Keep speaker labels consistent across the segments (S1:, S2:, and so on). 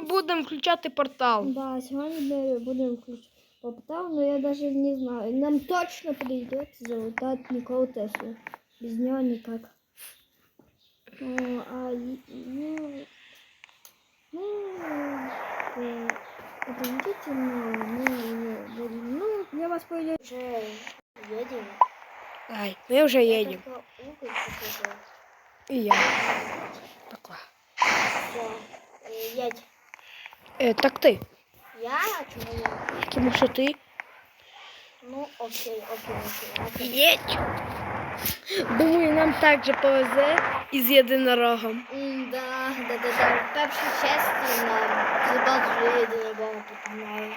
S1: будемо включати портал.
S2: Да, сьогодні ми будемо включати попитав, але я навіть не знаю. Нам точно прийдеться залутати Ніколу Теслу. Без нього ніяк. Ну, а ну, ну, э, удивительно, ну, ну, ну, я вас поеду. Уже едем.
S1: Ай, ми.
S2: Только уголь покажу.
S1: І я. Е, так ти.
S2: Я? Чому я?
S1: Тому що ти.
S2: Ну, окей, окей, окей. окей.
S1: Їдь. Думаю, нам також повезе із єдинорогом.
S2: М, Да, да, да, да. В першій часті нам хіба вже єдинобога попадає.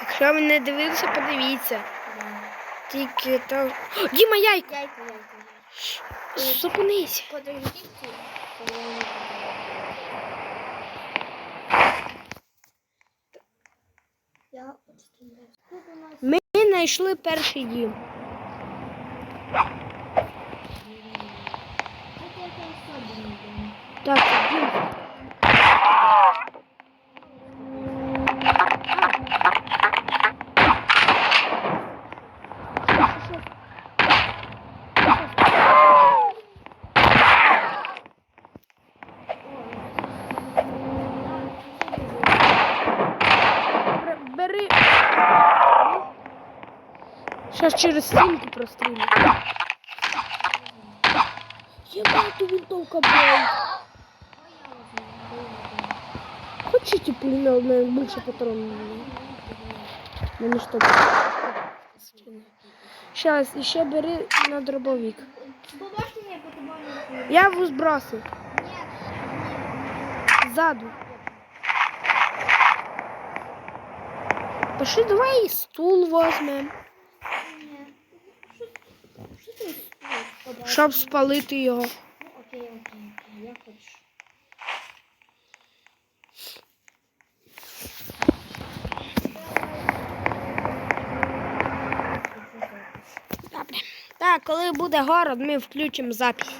S1: Якщо ви не дивилися, подивіться.
S2: Да.
S1: Тільки то. О, Діма, яйко!
S2: Яйко, яйко.
S1: Зупинись.
S2: Подождите. коли. Я почти Тут у нас
S1: Ми знайшли перший дім. Так, дім. Бер- Бери. Зараз через стінку прострілю. Єбать, винтовка блядь. Хочете пулемет? Меня больше патронов. Ну не что Сейчас, еще бери на дробовик. Я его сбрасываю. Сзаду. Пошли, давай стул возьмем,
S2: Що ти побачиш?
S1: Щоб спалити його.
S2: Окей, окей, окей, я хочу.
S1: Добре. Так, коли буде город, ми включимо запись.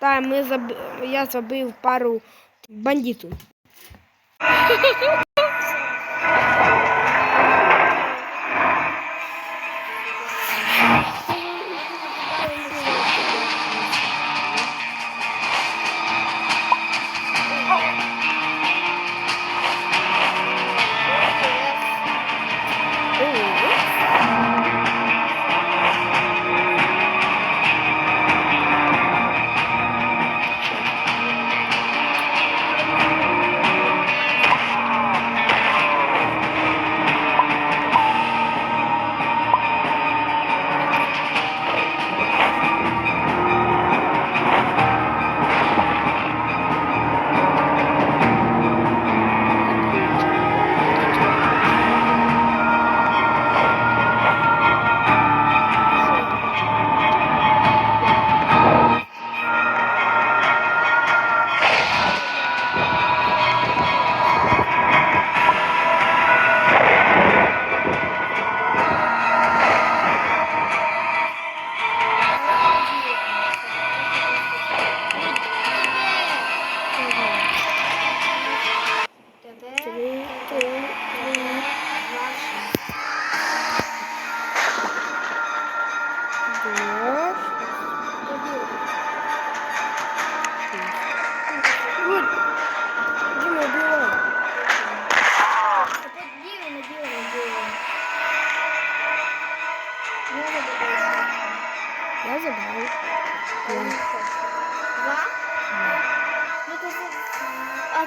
S1: Так, ми заб... я забив пару бандитів.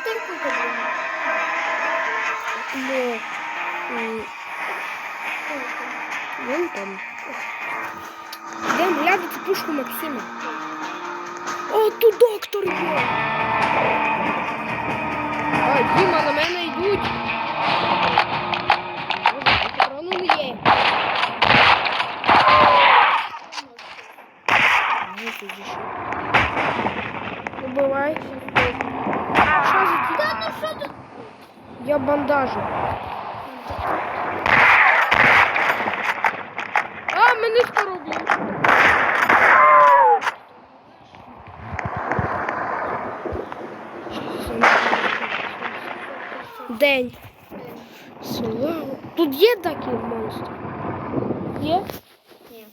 S2: Сколько думаєш?
S1: Но... Вон там. Йдемо глядати пушку Максима. О, тут доктор є. А, Діма, на мене йдуть. Ой, Патрону не є. Ну, ти зійшов. Убивай. Що за ті?
S2: Та ну що тут?
S1: Я бандажу. А, мене скоро б'ють. День. Слава. Тут є такі монстри? Є?
S2: Ні.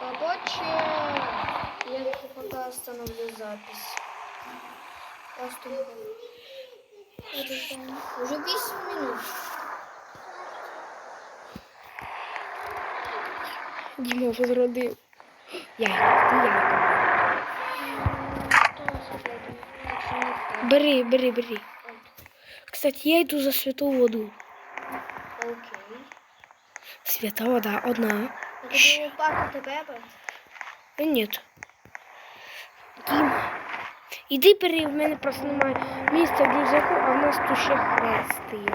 S2: Короче, я пока остановлю запись. Просто уже 8 минут.
S1: Діма вже зродив. Яйко, ти яйко. Бери, бери, бери. Кстати, я йду за святу воду.
S2: Окей.
S1: Свята вода одна.
S2: Это был папа тебе брат?
S1: Е, Ні. Діма. Іди бери, в мене просто немає місця в рюкзаку, а в нас тут ще хрест стоїть.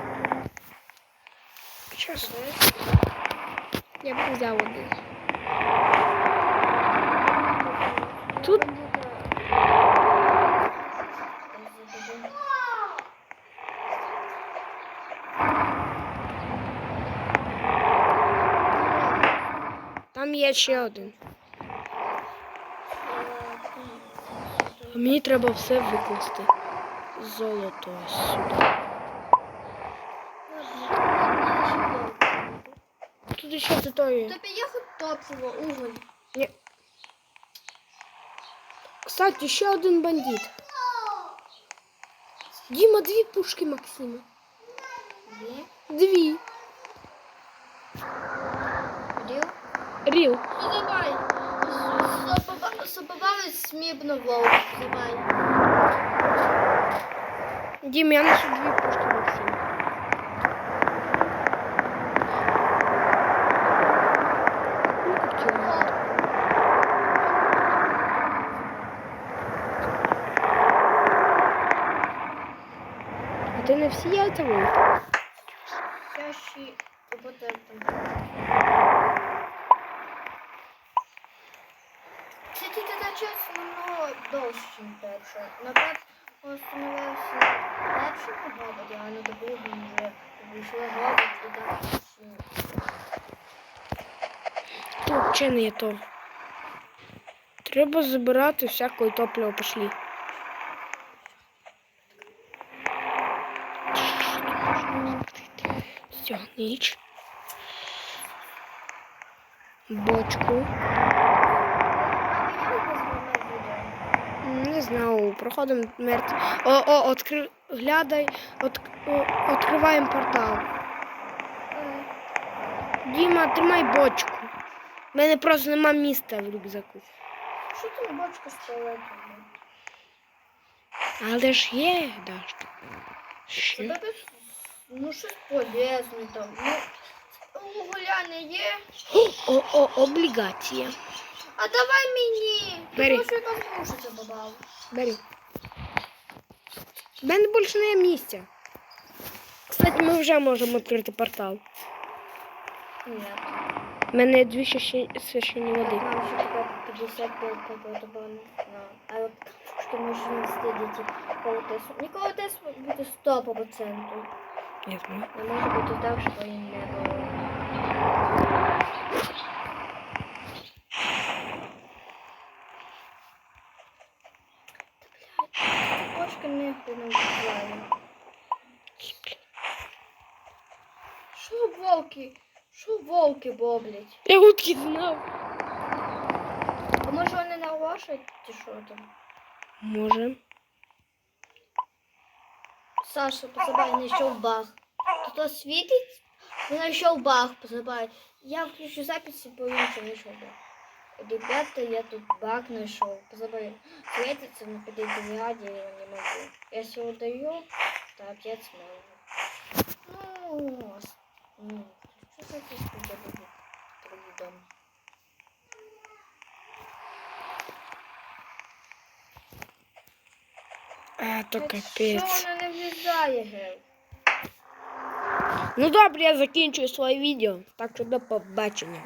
S1: Щас. Я б взяв один. Тут там є ще один. А мені треба все викласти. Золото сюди. Тут ще це то є.
S2: Тобі є хоч топливо, уголь.
S1: Ні. Кстати, ще один бандит. Діма, дві пушки Максима.
S2: Є?
S1: Дві.
S2: Ріл?
S1: Ріл.
S2: Ну давай. Собавець смібно вовк. Давай.
S1: Дім, я ношу дві пушки Максима. Ну, как километр. А ти не всі яйця вилив?
S2: Чаще вот этом. Кстати, тогда час намного довше, ніж перше. Напад остановився першому гоботі, а на другому вже вийшли гобот і ну,
S1: Тут взагалі не то. Треба забирати всяке топливо, пошли. Все, ніч. Бочку.
S2: А як без мене
S1: знаю, проходимо мертв. О, о, откри... глядай, от... відкриваємо портал. Діма, тримай бочку. У мене просто нема місця в рюкзаку.
S2: Що там бочка з туалетом?
S1: Але ж є, Даш.
S2: Ну щось полезне там. Ну, гуляне є.
S1: О, о, облігація.
S2: А давай мені.
S1: Бери.
S2: Я слушати додав.
S1: Бери. У мене більше не є місця. Кстати, ми вже можемо відкрити портал.
S2: Ні.
S1: У мене є дві священні води.
S2: Нам ще тепер 55 какой-то бан. А от що можна не стидіти колотесу. Ніколи тесу буде 100%.
S1: Я знаю.
S2: Не може бути так, що і не було. Бочка не впливає. Що волки? Що волки боблять?
S1: Я утки знав.
S2: А може вони на лошадь чи що там?
S1: Може.
S2: Саша, позабай, знайшов баг. Тут світить? Знайшов баг, позабай. Я включу запись і повім, що знайшов баг. Ребята, я тут баг знайшов. Позабай. Светится, но под этим ради я не могу. Если удаю, то опять смогу. Ну, с- ну, что запись, когда будет другой дом.
S1: А, то
S2: Що
S1: капець.
S2: вона не влізає, гев?
S1: Ну добре, я закінчую своє відео. Так що до побачення.